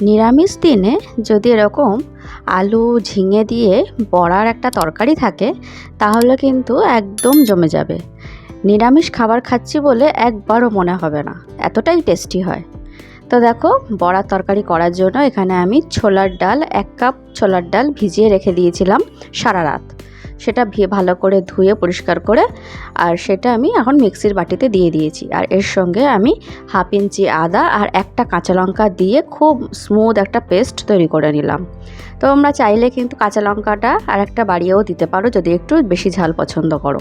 নিরামিষ দিনে যদি এরকম আলু ঝিঙে দিয়ে বড়ার একটা তরকারি থাকে, তাহলে কিন্তু একদম জমে যাবে। নিরামিষ খাবার খাচ্ছি বলে একবারও মনে হবে না, এতটাই টেস্টি হয়। তো দেখো, বড়ার তরকারি করার জন্য এখানে আমি ছোলার ডাল, এক কাপ ছোলার ডাল ভিজিয়ে রেখে দিয়েছিলাম সারা রাত। সেটা ভিয়ে ভালো করে ধুয়ে পরিষ্কার করে, আর সেটা আমি এখন মিক্সির বাটিতে দিয়ে দিয়েছি। আর এর সঙ্গে আমি হাফ ইঞ্চি আদা আর একটা কাঁচা লঙ্কা দিয়ে খুব স্মুথ একটা পেস্ট তৈরি করে নিলাম। তো আমরা চাইলে কিন্তু কাঁচা লঙ্কাটা আর একটা বাড়িয়েও দিতে পারো, যদি একটু বেশি ঝাল পছন্দ করো।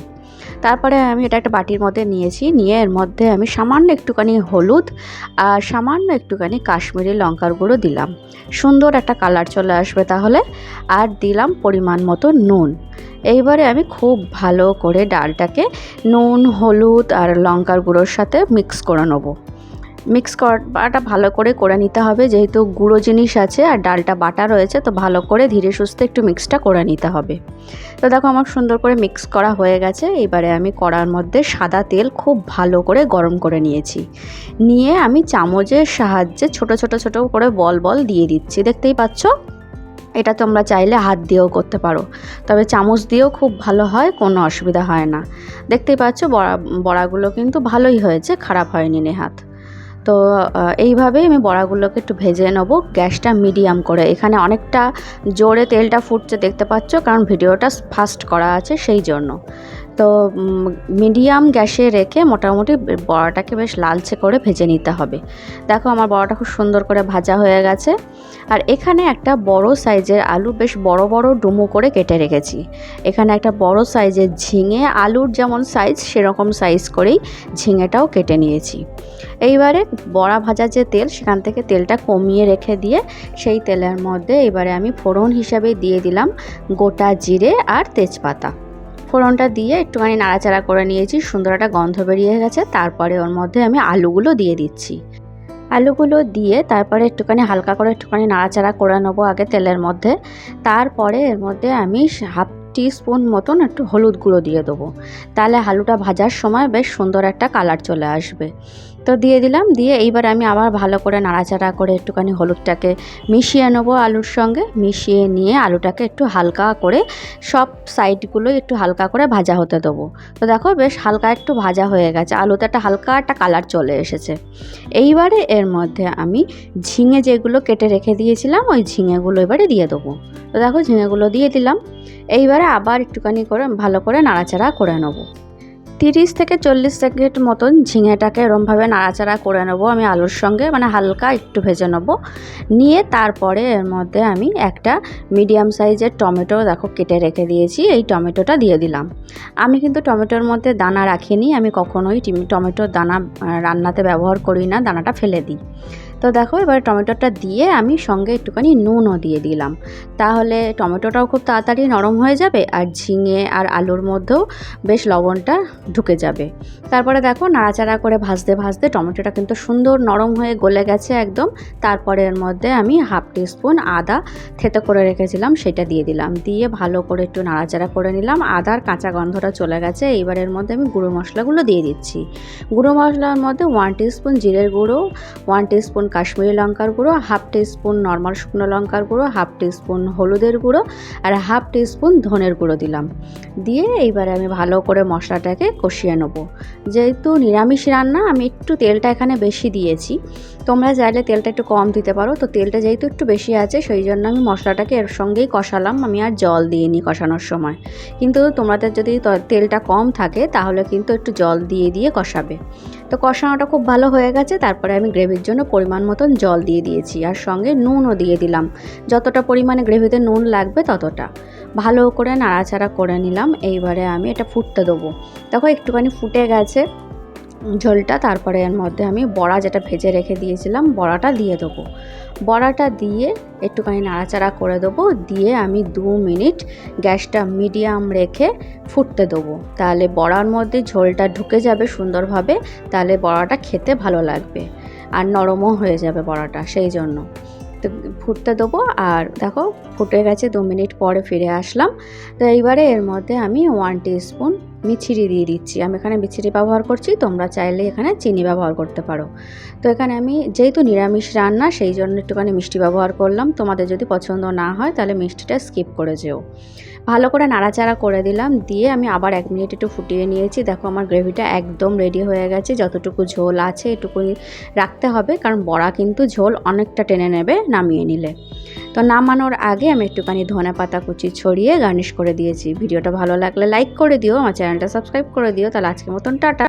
তারপরে আমি এটা একটা বাটির মধ্যে নিয়েছি। নিয়ে এর মধ্যে আমি সামান্য একটুখানি হলুদ আর সামান্য একটুখানি কাশ্মীরি লঙ্কার গুঁড়ো দিলাম। সুন্দর একটা কালার চলে আসবে তাহলে। আর দিলাম পরিমাণ মতো নুন। এইবারে আমি খুব ভালো করে ডালটাকে নুন, হলুদ আর লঙ্কার গুঁড়োর সাথে মিক্স করে নেব। মিক্স করাটা ভালো করে করে নিতে হবে। যেহেতু গুঁড়ো জিনিস আছে আর ডালটা বাটা রয়েছে, তো ভালো করে ধীরে সুস্থে একটু মিক্সটা করে নিতে হবে। তো দেখো আমার সুন্দর করে মিক্স করা হয়ে গেছে। এবারে আমি কড়ার মধ্যে সাদা তেল খুব ভালো করে গরম করে নিয়েছি। নিয়ে আমি চামচের সাহায্যে ছোট ছোট ছোট করে বল বল দিয়ে দিচ্ছি। দেখতেই পাচ্ছ? এটা তোমরা চাইলে হাত দিয়েও করতে পারো। তবে চামচ দিয়েও খুব ভালো হয়, কোনো অসুবিধা হয় না। দেখতেই পাচ্ছ, বড়া, বড়াগুলো কিন্তু ভালোই হয়েছে, খারাপ হয়নি নেহাত। তো এইভাবেই আমি বড়াগুলোকে একটু ভেজে নেব। গ্যাসটা মিডিয়াম করে। এখানে অনেকটা জোরে তেলটা ফুটছে দেখতে পাচ্ছ, কারণ ভিডিওটা ফাস্ট করা আছে সেই জন্য। তো মিডিয়াম গ্যাসে রেখে মোটামুটি বড়াটাকে বেশ লালচে করে ভেজে নিতে হবে। দেখো আমার বড়াটা খুব সুন্দর করে ভাজা হয়ে গেছে। আর এখানে একটা বড় সাইজের আলু বেশ বড় বড় ডুমো করে কেটে রেখেছি। এখানে একটা বড় সাইজের ঝিঙে, আলুর যেমন সাইজ সেরকম সাইজ করেই ঝিঙেটাও কেটে নিয়েছি। এইবারে বড়া ভাজা যে তেল, সেখান থেকে তেলটা কমিয়ে রেখে দিয়ে সেই তেলের মধ্যে এবারে আমি ফোড়ন হিসাবে দিয়ে দিলাম গোটা জিরে আর তেজপাতা। ফোড়নটা দিয়ে একটুখানি নাড়াচাড়া করে নিয়েছি, সুন্দর একটা গন্ধ বেরিয়ে গেছে। তারপরে ওর মধ্যে আমি আলুগুলো দিয়ে দিচ্ছি। আলুগুলো দিয়ে তারপরে একটুখানি হালকা করে একটুখানি নাড়াচাড়া করে নেব আগে তেলের মধ্যে। তারপরে এর মধ্যে আমি হাফ টি স্পুন মতন একটু হলুদ গুঁড়ো দিয়ে দেবো। তাহলে আলুটা ভাজার সময় বেশ সুন্দর একটা কালার চলে আসবে। তো দিয়ে দিলাম, দিয়ে এইবার আমি আবার ভালো করে নাড়াচাড়া করে একটুখানি হলুদটাকে মিশিয়ে নেব আলুর সঙ্গে। মিশিয়ে নিয়ে আলুটাকে একটু হালকা করে সব সাইডগুলো একটু হালকা করে ভাজা হতে দেবো। তো দেখো বেশ হালকা একটু ভাজা হয়ে গেছে, আলুতে একটা হালকা একটা কালার চলে এসেছে। এইবারে এর মধ্যে আমি ঝিঙে যেগুলো কেটে রেখে দিয়েছিলাম, ওই ঝিঙেগুলো এবারে দিয়ে দেবো। তো দেখো ঝিঙেগুলো দিয়ে দিলাম। এইবারে আবার একটুখানি করে ভালো করে নাড়াচাড়া করে নেব। তিরিশ থেকে চল্লিশ সেকেন্ড মতন ঝিঙেটাকে এরমভাবে নাড়াচাড়া করে নেব। আমি আলুর সঙ্গে মানে হালকা একটু ভেজে নেব। নিয়ে তারপরে এর মধ্যে আমি একটা মিডিয়াম সাইজের টমেটো দেখো কেটে রেখে দিয়েছি, এই টমেটোটা দিয়ে দিলাম। আমি কিন্তু টমেটোর মধ্যে দানা রাখিনি, আমি কখনোই টমেটোর দানা রান্নাতে ব্যবহার করি না, দানাটা ফেলে দিই। তো দেখো, এবার টমেটোটা দিয়ে আমি সঙ্গে একটুখানি নুনও দিয়ে দিলাম। তাহলে টমেটোটাও খুব তাড়াতাড়ি নরম হয়ে যাবে আর ঝিঙে আর আলুর মধ্যেও বেশ লবণটা ঢুকে যাবে। তারপরে দেখো, নাড়াচাড়া করে ভাজতে ভাজতে টমেটোটা কিন্তু সুন্দর নরম হয়ে গলে গেছে একদম। তারপরে এর মধ্যে আমি হাফ স্পুন আদা থেতো করে রেখেছিলাম, সেটা দিয়ে দিলাম। দিয়ে ভালো করে একটু নাড়াচাড়া করে নিলাম। আদার কাঁচা গন্ধটা চলে গেছে, এইবার এর মধ্যে আমি গুঁড়ো মশলাগুলো দিয়ে দিচ্ছি। গুঁড়ো মশলার মধ্যে ওয়ান স্পুন জিরের গুঁড়ো ওয়ান স্পুন কাশ্মীরি লঙ্কার গুঁড়ো, হাফ স্পুন নর্মাল শুকনো লঙ্কার গুঁড়ো, হাফ স্পুন হলুদের গুঁড়ো আর হাফ স্পুন ধনের গুঁড়ো দিলাম। দিয়ে এইবারে আমি ভালো করে মশলাটাকে কষিয়ে নেব। যেহেতু নিরামিষ রান্না, আমি একটু তেলটা এখানে বেশি দিয়েছি। তোমরা চাইলে তেলটা একটু কম দিতে পারো। তো তেলটা যেহেতু একটু বেশি আছে, সেই জন্য আমি মশলাটাকে এর সঙ্গেই কষালাম। আমি আর জল দিয়ে দিইনি কষানোর সময়। কিন্তু তোমাদের যদি তেলটা কম থাকে, তাহলে কিন্তু একটু জল দিয়ে দিয়ে কষাবে। তো কষানোটা খুব ভালো হয়ে গেছে, তারপরে আমি গ্রেভির জন্য পরিমাণ মতন জল দিয়ে দিয়েছি আর সঙ্গে নুনও দিয়ে দিলাম। যতটা পরিমাণে গ্রেভিতে নুন লাগবে ততটা। ভালো করে নাড়াচাড়া করে নিলাম, এইবারে আমি এটা ফুটতে দেবো। দেখো একটুখানি ফুটে গেছে। ঝোলটা, তারপরে এর মধ্যে আমি বড়া যেটা ভেজে রেখে দিয়েছিলাম, বড়াটা দিয়ে দেবো। বড়াটা দিয়ে একটুখানি নাড়াচাড়া করে দেবো, দিয়ে আমি দু মিনিট গ্যাসটা মিডিয়াম রেখে ফুটতে দেবো। তাহলে বড়ার মধ্যে ঝোলটা ঢুকে যাবে সুন্দরভাবে, তাহলে বড়াটা খেতে ভালো লাগবে আর নরমও হয়ে যাবে বড়াটা, সেই জন্য। তো ফুটতে দেবো আর দেখো, ফুটে গেছে, দু মিনিট পরে ফিরে আসলাম। তো এইবারে এর মধ্যে আমি ওয়ান স্পুন মিছিরি দিয়ে দিচ্ছি। আমি এখানে মিছিরি ব্যবহার করছি, তোমরা চাইলে এখানে চিনি ব্যবহার করতে পারো। তো এখানে আমি যেহেতু নিরামিষ রান্না, সেই জন্য একটুখানি মিষ্টি ব্যবহার করলাম। তোমাদের যদি পছন্দ না হয়, তাহলে মিষ্টিটা স্কিপ করে যেও। ভালো করে নাড়াচাড়া করে দিলাম, দিয়ে আমি আবার এক মিনিট একটু ফুটিয়ে নিয়েছি। দেখো আমার গ্রেভিটা একদম রেডি হয়ে গেছে, যতটুকু ঝোল আছে এটুকুই রাখতে হবে, কারণ বড়া কিন্তু ঝোল অনেকটা টেনে নেবে নামিয়ে নিলে। তো নামানোর আগে আমি একটুখানি ধনে পাতা কুচি ছড়িয়ে গার্নিশ করে দিয়েছি। ভিডিওটা ভালো লাগলে লাইক করে দিও, আমার চ্যানেলটা সাবস্ক্রাইব করে দিও। তাহলে আজকের মতন টাটা।